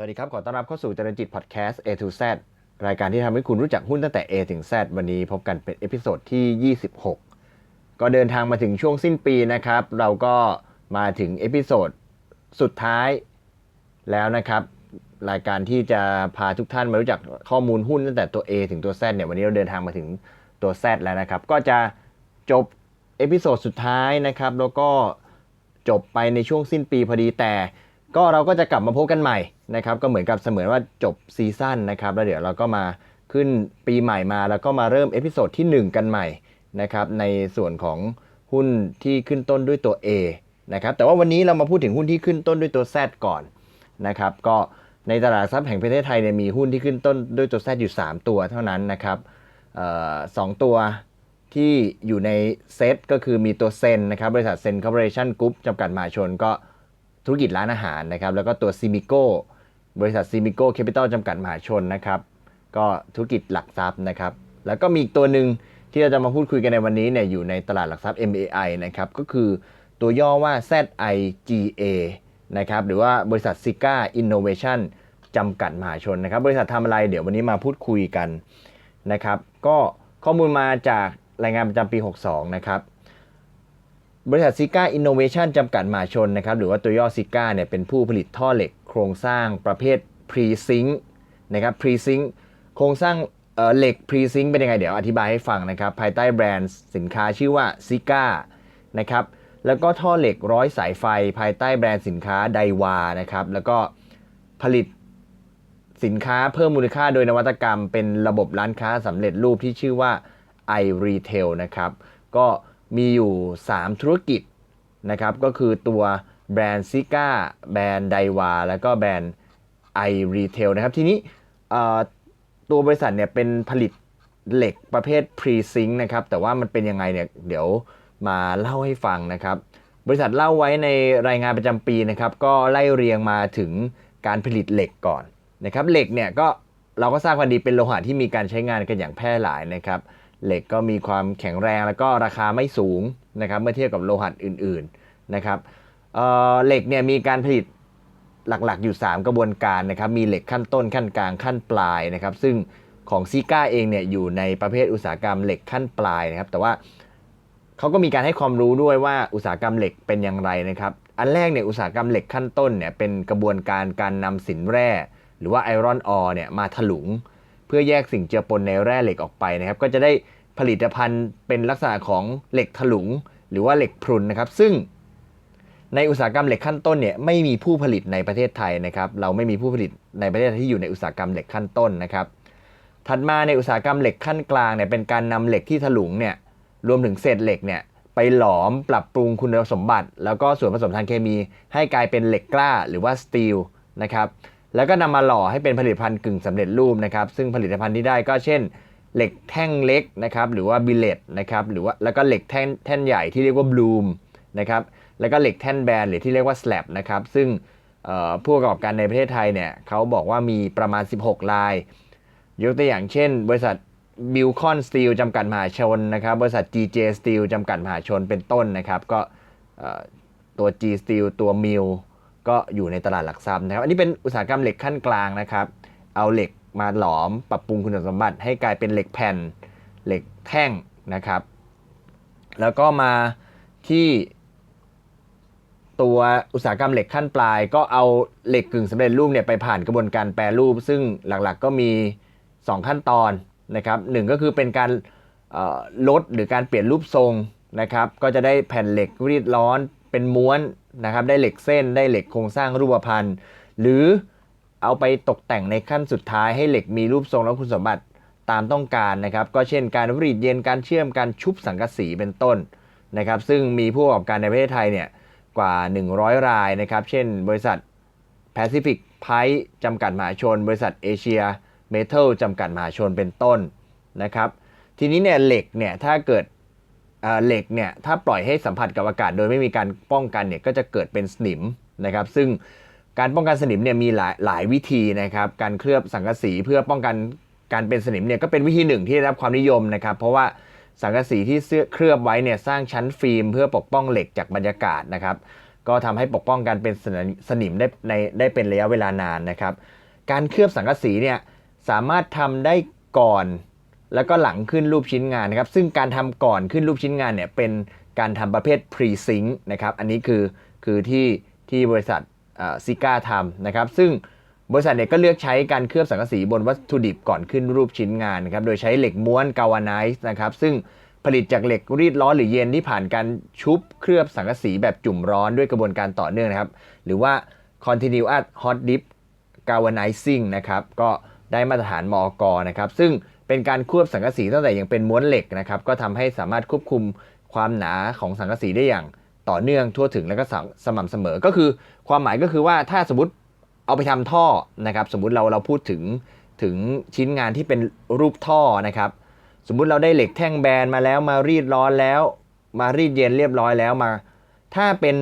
สวัสดีครับ ขอต้อนรับเข้าสู่เจริญจิตพอดแคสต์ A to Z รายการที่ทำให้คุณรู้จักหุ้นตั้งแต่ A ถึง Z วันนี้พบกันเป็นเอพิโซดที่ 26 ก็เดินทางมาถึงช่วงสิ้นปีนะครับ เราก็มาถึงเอพิโซดสุดท้ายแล้วนะครับ รายการที่จะพาทุกท่านมารู้จักข้อมูลหุ้นตั้งแต่ตัว A ถึงตัว Z เนี่ยวันนี้เราเดินทางมาถึงตัว Z แล้วนะครับ ก็จะจบเอพิโซดสุดท้ายนะครับ แล้วก็จบไปในช่วงสิ้นปีพอดีแต่ ก็เราก็จะกลับมาพบกันใหม่ นะครับก็เหมือนกับเสมือนว่าจบซีซั่นนะครับแล้วเดี๋ยวเราก็มาขึ้นปีใหม่มาแล้วก็มาเริ่มเอพิโซดที่ 1 กันใหม่นะครับในส่วนของหุ้นที่ขึ้นต้นด้วยตัว A นะครับแต่ว่าวันนี้เรามาพูดถึงหุ้นที่ขึ้นต้นด้วยตัว Z ก่อนนะครับก็ในตลาดทรัพย์แห่งประเทศไทยเนี่ยมีหุ้นที่ขึ้นต้นด้วยตัว Z อยู่ 3 ตัวเท่านั้นนะครับออสองตัวที่อยู่ในเซตก็คือมีตัวเซนนะครับบริษัทเซนคอร์ปอเรชั่นกรุ๊ปจำกัดมหาชนก็ธุรกิจร้านอาหารนะครับแล้วก็ตัวซิมิโก้ บริษัทซิมิโก้แคปิตอลจำกัดมหาชนนะครับ ก็ธุรกิจหลักทรัพย์นะครับ แล้วก็มีอีกตัวหนึ่งที่เราจะมาพูดคุยกันในวันนี้เนี่ยอยู่ในตลาดหลักทรัพย์ MAI นะครับก็คือตัวย่อว่า ZIGA นะครับหรือว่าบริษัท Sika Innovation จำกัดมหาชนนะครับ บริษัททำอะไรเดี๋ยววันนี้มาพูดคุยกันนะครับ ก็ข้อมูลมาจากรายงานประจำปี 62 นะครับ บริษัทซิก้าอินโนเวชันจำกัดมหาชนนะครับหรือว่าตัวย่อซิก้าเนี่ยเป็นผู้ผลิตท่อเหล็กโครงสร้างประเภทพรีซิงนะครับพรีซิงโครงสร้างเเหล็กพรีซิงเป็นยังไงเดี๋ยวอธิบายให้ฟังนะครับ ภายใต้แบรนด์สินค้าชื่อว่าซิก้านะครับแล้วก็ท่อเหล็กร้อยสายไฟ ภายใต้แบรนด์สินค้าไดวานะครับแล้วก็ผลิตสินค้าเพิ่มมูลค่าโดยนวัตกรรม เป็นระบบร้านค้าสำเร็จรูปที่ชื่อว่า iRetail นะครับก็ มีอยู่ 3 ธุรกิจนะครับ ก็คือตัวแบรนด์ซิก้าแบรนด์ไดวาแล้วก็แบรนด์ iRetail นะครับ ทีนี้ตัวบริษัทเนี่ยเป็นผลิตเหล็กประเภท Pre-Zinc นะครับ แต่ว่ามันเป็นยังไงเนี่ยเดี๋ยวมาเล่าให้ฟังนะครับ บริษัทเล่าไว้ในรายงานประจำปีนะครับ ก็ไล่เรียงมาถึงการผลิตเหล็กก่อนนะครับ เหล็กเนี่ยก็เราก็ทราบกันดีเป็นโลหะที่มีการใช้งานกันอย่างแพร่หลายนะครับ เหล็กก็มีความแข็งแรงแล้วก็ราคาไม่สูงนะครับเมื่อเทียบกับโลหะอื่นๆนะครับเเหล็กเนี่ยมีการผลิตหลักๆอยู่ 3 กระบวนการนะครับมีเหล็กขั้นต้นขั้นกลางขั้นปลายนะครับซึ่งของซิก้าเองเนี่ยอยู่ในประเภทอุตสาหกรรมเหล็กขั้นปลายนะครับแต่ว่าเขาก็มีการให้ความรู้ด้วยว่าอุตสาหกรรมเหล็กเป็นอย่างไรนะครับอันแรกเนี่ยอุตสาหกรรมเหล็กขั้นต้นเนี่ยเป็นกระบวนการการนำสินแร่ หรือว่าไอรอนออร์เนี่ยมาถลุง เพื่อแยกสิ่งเจือปนในแร่เหล็กออกไปนะครับ ก็จะได้ผลิตภัณฑ์เป็นลักษณะของเหล็กถลุง หรือว่าเหล็กพรุนนะครับ ซึ่งในอุตสาหกรรมเหล็กขั้นต้นเนี่ยไม่มีผู้ผลิตในประเทศไทยนะครับ เราไม่มีผู้ผลิตในประเทศที่อยู่ในอุตสาหกรรมเหล็กขั้นต้นนะครับ ถัดมาในอุตสาหกรรมเหล็กขั้นกลางเนี่ยเป็นการนำเหล็กที่ถลุงเนี่ยรวมถึงเศษเหล็กเนี่ยไปหลอมปรับปรุงคุณสมบัติ แล้วก็ส่วนผสมทางเคมี ให้กลายเป็นเหล็กกล้าหรือว่าสตีลนะครับ แล้วก็นำมาหล่อให้เป็นผลิตภัณฑ์กึ่งสำเร็จรูปนะครับ ซึ่งผลิตภัณฑ์ที่ได้ก็เช่น เหล็กแท่งเล็กนะครับ หรือว่าบิเลตนะครับ หรือว่าแล้วก็เหล็กแท่งแท่นใหญ่ที่เรียกว่าบลูมนะครับ แล้วก็เหล็กแท่นแบนหรือที่เรียกว่าสแลบนะครับ ซึ่งผู้ประกอบการในประเทศไทยเนี่ยเขาบอกว่ามีประมาณ 16ราย ยกตัวอย่างเช่น บริษัทบิลคอนสตีลจำกัดมหาชนนะครับ บริษัท GJ Steel จำกัดมหาชนเป็นต้นนะครับ ก็ตัว G Steel ตัวมิล ก็อยู่ในตลาดหลักทรัพย์นะครับ อันนี้เป็นอุตสาหกรรมเหล็กขั้นกลางนะครับ เอาเหล็กมาหลอมปรับปรุงคุณสมบัติ ให้กลายเป็นเหล็กแผ่นเหล็กแท่งนะครับ แล้วก็มาที่ตัวอุตสาหกรรมเหล็กขั้นปลาย ก็เอาเหล็กกึ่งสำเร็จรูปเนี่ยไปผ่านกระบวนการแปรรูป ซึ่งหลักๆก็มี 2 ขั้นตอนนะครับหนึ่งก็คือเป็นการลดหรือการเปลี่ยนรูปทรงนะครับ ก็จะได้แผ่นเหล็กรีดร้อนเป็นม้วน นะครับได้เหล็กเส้นได้เหล็กโครงสร้างรูปพรรณหรือเอาไปตกแต่งในขั้นสุดท้ายให้เหล็กมีรูปทรงและคุณสมบัติตามต้องการนะครับ ก็เช่นการรีดเย็นการเชื่อมการชุบสังกะสีเป็นต้นนะครับ ซึ่งมีผู้ประกอบการในประเทศไทยเนี่ยกว่า 100 รายนะครับ เช่น บริษัท Pacific Pipe จำกัดมหาชน บริษัทเอเชียเมทัลจำกัดมหาชนเป็นต้นนะครับ ทีนี้เนี่ยเหล็กเนี่ยถ้าเกิด เหล็กเนี่ยถ้าปล่อยให้สัมผัสกับอากาศโดยไม่มีการป้องกันเนี่ยก็จะเกิดเป็นสนิมนะครับ ซึ่งการป้องกันสนิมเนี่ยมีหลายหลายวิธีนะครับ การเคลือบสังกะสีเพื่อป้องกันการเป็นสนิมเนี่ยก็เป็นวิธีหนึ่งที่ได้รับความนิยมนะครับ เพราะว่าสังกะสีที่เคลือบไว้เนี่ยสร้างชั้นฟิล์มเพื่อปกป้องเหล็กจากบรรยากาศนะครับ ก็ทำให้ปกป้องการเป็นสนิมสนิมได้ในได้เป็นระยะเวลานานนะครับ การเคลือบสังกะสีเนี่ยสามารถทำได้ก่อน แล้วก็หลังขึ้นรูปชิ้นงานนะครับซึ่งการทำก่อนขึ้นรูปชิ้นงานเนี่ยเป็นการทำประเภท pre sync นะครับอันนี้คือคือที่ที่บริษัทซิก้าทำนะครับซึ่งบริษัทเนี่ยก็เลือกใช้การเคลือบสังกะสีบนวัตถุดิบก่อนขึ้นรูปชิ้นงานนะครับโดยใช้เหล็กม้วนกาวาไนซ์นะครับซึ่งผลิตจากเหล็กรีดร้อนหรือเย็นที่ผ่านการชุบเคลือบสังกะสีแบบจุ่มร้อนด้วยกระบวนการต่อเนื่องนะครับ หรือว่า continuous hot dip galvanizing นะครับก็ได้มาตรฐานมอกนะครับซึ่ง เป็นการควบสังกะสีตั้งแต่ยังเป็นม้วนเหล็กนะครับก็ทำให้สามารถควบคุมความหนาของสังกะสีได้อย่างต่อเนื่องทั่วถึงแล้วก็สม่ำเสมอก็คือ ความหมายก็คือว่าถ้าสมมติเอาไปทำท่อนะครับ สมมุติเราเราพูดถึงถึงชิ้นงานที่เป็นรูปท่อนะครับ สมมุติเราได้เหล็กแท่งแบนมาแล้วมารีดร้อนแล้ว มารีดเย็นเรียบร้อยแล้วมา ถ้าเป็น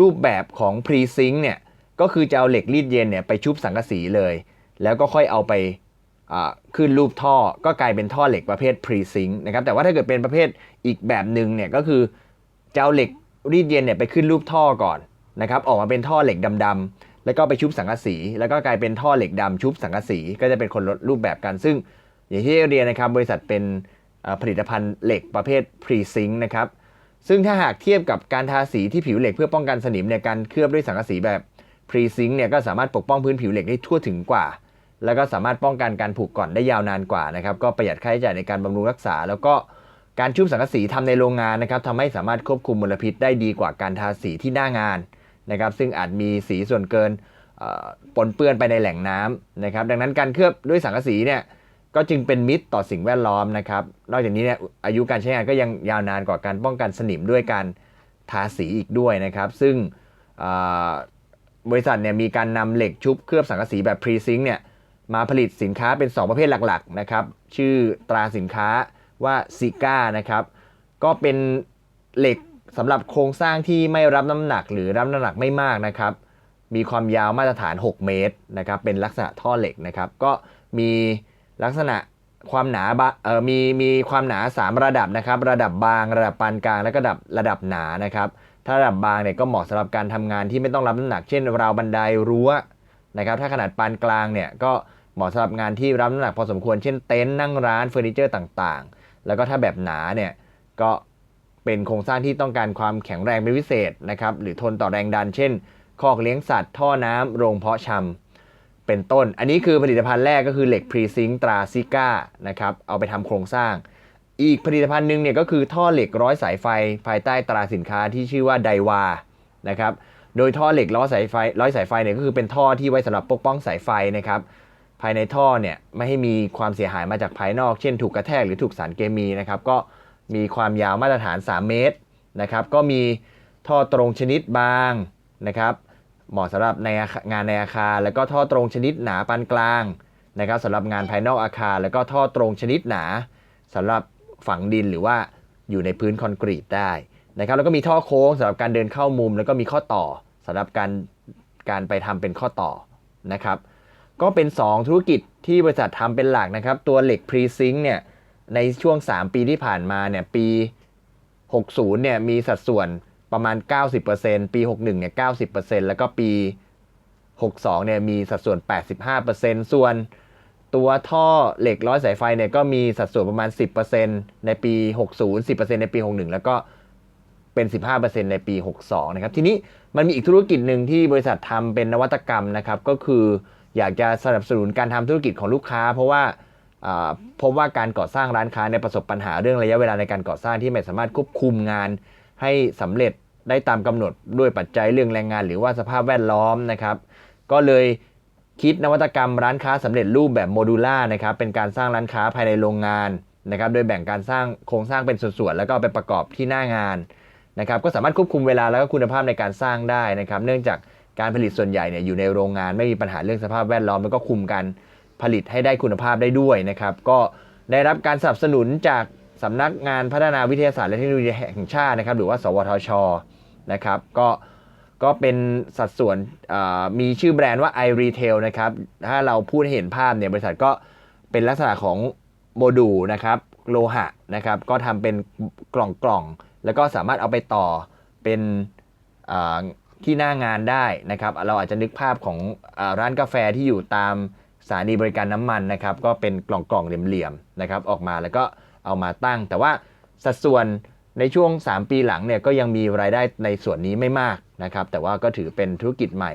รูปแบบของ pre sync เนี่ยก็คือจะเอาเหล็กรีดเย็นเนี่ยไปชุบสังกะสีเลย แล้วก็ค่อยเอาไป ขึ้นรูปท่อก็กลายเป็นท่อเหล็กประเภท pre sync นะครับแต่ว่าถ้าเกิดเป็นประเภทอีกแบบหนึ่งเนี่ยก็คือจะเอาเหล็กรีดเย็นเนี่ยไปขึ้นรูปท่อก่อนนะครับออกมาเป็นท่อเหล็กดำๆแล้วก็ไปชุบสังกะสี แล้วก็กลายเป็นท่อเหล็กดำชุบสังกะสี ก็จะเป็นคนลดรูปแบบกัน ซึ่งอย่างที่เรียนนะครับบริษัทเป็นผลิตภัณฑ์เหล็กประเภท pre sync นะครับซึ่งถ้าหากเทียบกับการทาสีที่ผิวเหล็กเพื่อป้องกันสนิมเนี่ยการเคลือบด้วยสังกะสีแบบ pre sync เนี่ยก็สามารถปกป้องพื้นผิวเหล็กได้ทั่วถึงกว่า แล้วก็สามารถป้องกันการผุก่อนได้ยาวนานกว่านะครับ ก็ประหยัดค่าใช้จ่ายในการบำรุงรักษา แล้วก็การชุบสังกะสีทำในโรงงานนะครับทำให้สามารถควบคุมมลพิษได้ดีกว่าการทาสีที่หน้างานนะครับ ซึ่งอาจมีสีส่วนเกินปนเปื้อนไปในแหล่งน้ำนะครับ ดังนั้นการเคลือบด้วยสังกะสีเนี่ยก็จึงเป็นมิตรต่อสิ่งแวดล้อมนะครับ นอกจากนี้เนี่ยอายุการใช้งานก็ยังยาวนานกว่าการป้องกันสนิมด้วยการทาสีอีกด้วยนะครับ ซึ่งบริษัทเนี่ยมีการนำเหล็กชุบเคลือบสังกะสีแบบพรีซิงเนี่ย มาผลิตสินค้าเป็น 2 ประเภทหลักๆนะครับชื่อตราสินค้าว่าซิก้านะครับก็เป็นเหล็กสำหรับโครงสร้างที่ไม่รับน้ำหนักหรือรับน้ำหนักไม่มากนะครับมีความยาวมาตรฐาน 6 เมตรนะครับเป็นลักษณะท่อเหล็กนะครับก็มีลักษณะความหนาเอ่อมีมีความหนา 3 ระดับนะครับระดับบางระดับปานกลางและระดับระดับหนานะครับถ้าระดับบางเนี่ยก็เหมาะสำหรับการทำงานที่ไม่ต้องรับน้ำหนักเช่นราวบันไดรั้วนะครับถ้าขนาดปานกลางเนี่ยก็ เหมาะสำหรับงานที่รับน้ำหนักพอสมควรเช่นเต็นท์นั่งร้านเฟอร์นิเจอร์ต่างๆ แล้วก็ถ้าแบบหนาเนี่ยก็เป็นโครงสร้างที่ต้องการความแข็งแรงเป็นพิเศษนะครับหรือทนต่อแรงดัน เช่น คอกเลี้ยงสัตว์ ท่อน้ำโรงเพาะชำเป็นต้น อันนี้คือผลิตภัณฑ์แรกก็คือเหล็กพรีซิงตราซิก้านะครับเอาไปทำโครงสร้าง อีกผลิตภัณฑ์หนึ่งเนี่ยก็คือท่อเหล็กร้อยสายไฟ ภายใต้ตราสินค้าที่ชื่อว่าไดวานะครับโดยท่อเหล็กล้อยสายไฟร้อยสายไฟเนี่ยก็คือเป็นท่อที่ไว้สำหรับปกป้องสายไฟนะครับ ภายในท่อเนี่ยไม่ให้มีความเสียหายมาจากภายนอก เช่นถูกกระแทกหรือถูกสารเคมีนะครับก็มีความยาวมาตรฐาน 3 เมตรนะครับก็มีท่อตรงชนิดบางนะครับเหมาะสำหรับในงานในอาคาร แล้วก็ท่อตรงชนิดหนาปานกลางนะครับสำหรับงานภายนอกอาคาร แล้วก็ท่อตรงชนิดหนาสำหรับฝังดินหรือว่าอยู่ในพื้นคอนกรีตได้นะครับแล้วก็มีท่อโค้งสำหรับการเดินเข้ามุม แล้วก็มีข้อต่อสำหรับการการไปทำเป็นข้อต่อนะครับ ก็เป็น 2 ธุรกิจที่บริษัททำเป็นหลักนะครับ ตัวเหล็กพรีซิงเนี่ยในช่วง 3 ปีที่ผ่านมาเนี่ยปี 60เนี่ยมีสัดส่วนประมาณ 90%ปี 61เนี่ย90%แล้วก็ปี 62เนี่ยมีสัดส่วน 85%ส่วนตัวท่อเหล็กร้อยสายไฟเนี่ยก็มีสัดส่วนประมาณ 10%ในปี 60 10%ในปี 61 แล้วก็เป็น 15%ในปี 62 นะครับ ทีนี้มันมีอีกธุรกิจหนึ่งที่บริษัททำเป็นนวัตกรรมนะครับ ก็คือ อยากจะสนับสนุนการทำธุรกิจของลูกค้า เพราะว่าพบว่าการก่อสร้างร้านค้าในประสบปัญหาเรื่องระยะเวลาในการก่อสร้างที่ไม่สามารถควบคุมงานให้สำเร็จได้ตามกำหนดด้วยปัจจัยเรื่องแรงงาน หรือว่าสภาพแวดล้อมนะครับ ก็เลยคิดนวัตกรรมร้านค้าสำเร็จรูปแบบโมดูล่านะครับเป็นการสร้างร้านค้าภายในโรงงานนะครับ โดยแบ่งการสร้างโครงสร้างเป็นส่วนๆแล้วก็ไปประกอบที่หน้างานนะครับ ก็สามารถควบคุมเวลาแล้วก็คุณภาพในการสร้างได้นะครับ เนื่องจาก การผลิตส่วนใหญ่เนี่ยอยู่ในโรงงานไม่มีปัญหาเรื่องสภาพแวดล้อม แล้วก็คุมการผลิตให้ได้คุณภาพได้ด้วยนะครับ ก็ได้รับการสนับสนุนจากสำนักงานพัฒนาวิทยาศาสตร์และเทคโนโลยีแห่งชาตินะครับ หรือว่า สวทชนะครับ ก็ก็เป็นสัดส่วนมีชื่อแบรนด์ว่า iRetail นะครับ ถ้าเราพูดเห็นภาพเนี่ยบริษัทก็เป็นลักษณะของโมดูลนะครับโลหะนะครับ ก็ทำเป็นกล่องกล่องแล้วก็สามารถเอาไปต่อเป็น ที่หน้างานได้นะครับ เราอาจจะนึกภาพของอร้านกาแฟที่อยู่ตามสถานีบริการน้ำมันนะครับ ก็เป็นกล่องๆเหลี่ยมๆนะครับ ออกมาแล้วก็เอามาตั้ง แต่ว่าสัดส่วนในช่วง 3 ปีหลังเนี่ยก็ยังมีรายได้ในส่วนนี้ไม่มากนะครับ แต่ว่าก็ถือเป็นธุรกิจใหม่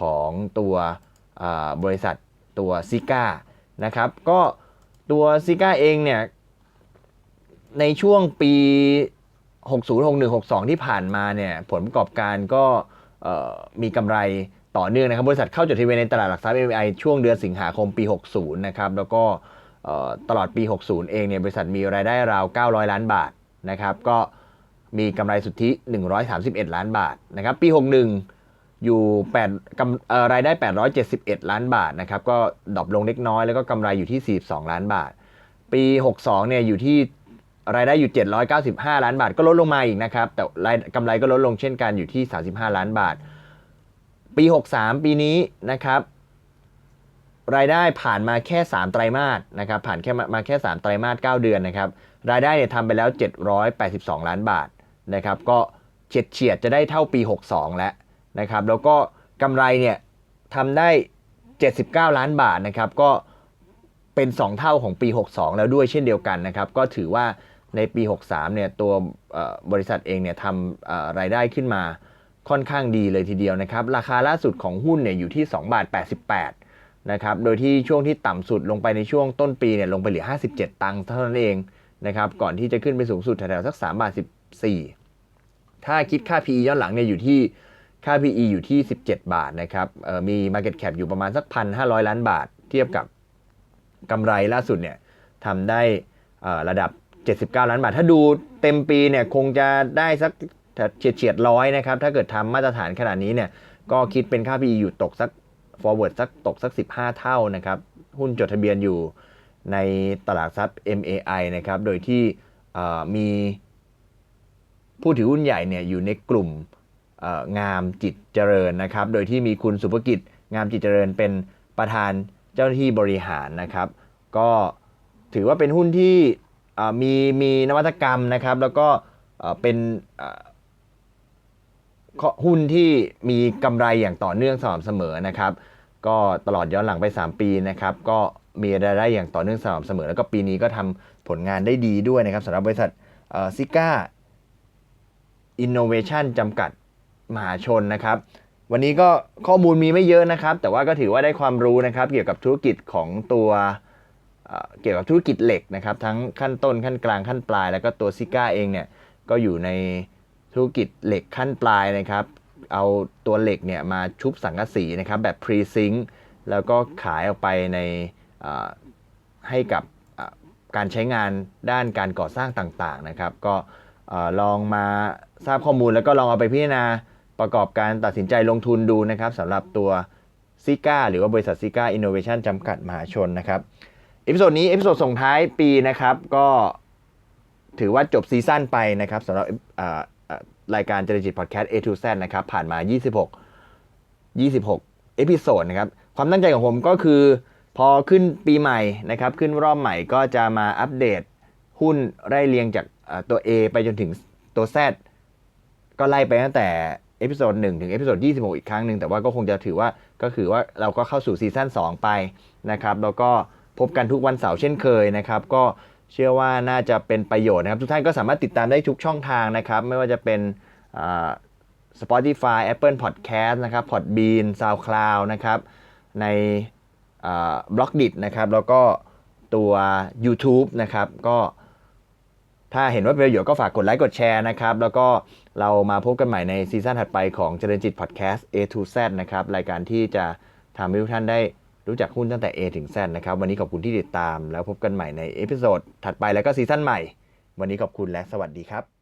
ของตัวบริษัทตัวซิก้านะครับ ก็ตัวซิก้าเองเนี่ยในช่วงปี 60 61 62 ที่ผ่านมาเนี่ยผลประกอบการก็มีกำไรต่อเนื่องนะครับ บริษัทเข้าจดทะเบียนในตลาดหลักทรัพย์ MI ช่วงเดือนสิงหาคมปี 60 นะครับ แล้วก็ตลอดปี 60 เองเนี่ยบริษัทมีรายได้ราว 900 ล้านบาทนะครับ ก็มีกำไรสุทธิ 131 ล้านบาทนะครับ ปี 61 อยู่8กำเอ่อรายได้ 871 ล้านบาทนะครับ ก็ดรอปลงเล็กน้อยแล้วก็กำไรอยู่ที่ 42 ล้านบาท ปี 62 เนี่ยอยู่ที่ รายได้อยู่ 795 ล้านบาทก็ลดลงมาอีกนะครับ แต่รายกำไรก็ลดลงเช่นกันอยู่ที่ 35 ล้านบาท ปี 63 ปีนี้นะครับ รายได้ผ่านมาแค่ 3 ไตรมาสนะครับ ผ่านแค่มาแค่ 3 ไตรมาส 9 เดือนนะครับ รายได้เนี่ยทำไปแล้ว 782 ล้านบาทนะครับ ก็เฉียดเฉียดจะได้เท่าปี 62 แล้วนะครับ แล้วก็กำไรเนี่ยทำได้ 79 ล้านบาทนะครับ ก็เป็น 2 เท่าของปี 62 แล้วด้วยเช่นเดียวกันนะครับ ก็ถือว่า ในปี 63เนี่ยตัวบริษัทเองเนี่ยทำรายได้ขึ้นมาค่อนข้างดีเลยทีเดียวนะครับ ราคาล่าสุดของหุ้นเนี่ยอยู่ที่2บาท88นะครับ โดยที่ช่วงที่ต่ำสุดลงไปในช่วงต้นปีเนี่ยลงไปเหลือ 57 ตังค์เท่านั้นเองนะครับ ก่อนที่จะขึ้นไปสูงสุดแถวๆสัก3บาท14 ถ้าคิดค่า PE ย้อนหลังเนี่ยอยู่ที่ค่า PE อยู่ที่ 17 บาทนะครับมี Market Cap อยู่ประมาณสัก 1,500 ล้านบาท เทียบกับกำไรล่าสุดเนี่ยทำได้ระดับ 79 ล้านบาท ถ้าดูเต็มปีเนี่ยคงจะได้สักเฉียดเฉียดร้อยนะครับ ถ้าเกิดทำมาตรฐานขนาดนี้เนี่ยก็คิดเป็นค่า PE อยู่ตกสัก forward สักตกสัก 15 เท่านะครับ หุ้นจดทะเบียนอยู่ในตลาดทรัพย์ MAI นะครับ โดยที่มีผู้ถือหุ้นใหญ่เนี่ยอยู่ในกลุ่มงามจิตเจริญนะครับ โดยที่มีคุณสุภกิจงามจิตเจริญเป็นประธานเจ้าหน้าที่บริหารนะครับ ก็ถือว่าเป็นหุ้นที่ มีมีนวัตกรรมนะครับ แล้วก็เป็นหุ้นที่มีกำไรอย่างต่อเนื่องสม่ำเสมอนะครับ ก็ตลอดย้อนหลังไป 3 ปีนะครับ ก็มีรายได้อย่างต่อเนื่องสม่ำเสมอ แล้วก็ปีนี้ก็ทำผลงานได้ดีด้วยนะครับสำหรับบริษัทซิก้าอินโนเวชันจำกัดมหาชนนะครับ วันนี้ก็ข้อมูลมีไม่เยอะนะครับ แต่ว่าก็ถือว่าได้ความรู้นะครับ เกี่ยวกับธุรกิจของตัว เกี่ยวกับธุรกิจเหล็กนะครับทั้งขั้นต้นขั้นกลางขั้นปลาย แล้วก็ตัวซิก้าเองเนี่ยก็อยู่ในธุรกิจเหล็กขั้นปลายนะครับเอาตัวเหล็กเนี่ยมาชุบสังกะสีนะครับแบบ pre zinc แล้วก็ขายออกไปในให้กับการใช้งานด้านการก่อสร้างต่างๆนะครับ ก็ลองมาทราบข้อมูลแล้วก็ลองเอาไปพิจารณาประกอบการตัดสินใจลงทุนดูนะครับสำหรับตัวซิก้าหรือว่าบริษัทซิก้าอินโนเวชันจำกัดมหาชนนะครับ เอพิโซดนี้เอพิโซดส่งท้ายปีนะครับ ก็ถือว่าจบซีซั่นไปนะครับสำหรับรายการเจริจิตพอดแคสต์ A to Z นะครับ ผ่านมา 26 26 เอพิโซดนะครับ ความตั้งใจของผมก็คือ พอขึ้นปีใหม่นะครับ ขึ้นรอบใหม่ก็จะมาอัปเดตหุ้นไล่เรียงจากตัว A ไปจนถึงตัว Z ก็ไล่ไปตั้งแต่เอพิโซด1ถึงเอพิโซด26อีกครั้งหนึ่งแต่ว่าก็คงจะถือว่าก็คือว่าเราก็เข้าสู่ซีซั่น2ไปนะครับ แล้วก็ พบกันทุกวันเสาร์เช่นเคยนะครับ ก็เชื่อว่าน่าจะเป็นประโยชน์นะครับ ทุกท่านก็สามารถติดตามได้ทุกช่องทางนะครับ ไม่ว่าจะเป็นอ่า Spotify Apple Podcast นะครับ Podbean SoundCloud นะครับในบล็อกดินะครับ แล้วก็ตัว YouTube นะครับก็ถ้าเห็นว่าเป็นประโยชน์ก็ฝากกดไลค์กดแชร์นะครับ แล้วก็เรามาพบกันใหม่ในซีซั่นถัดไปของเจริญจิตพอดแคสต์ A to Z นะครับ รายการที่จะทำให้ทุกท่านได้ รู้จักหุ้นตั้งแต่ A ถึง Z นะครับ วันนี้ขอบคุณที่ติดตาม แล้วพบกันใหม่ในเอพิโซดถัดไปแล้วก็ซีซั่นใหม่ วันนี้ขอบคุณและสวัสดีครับ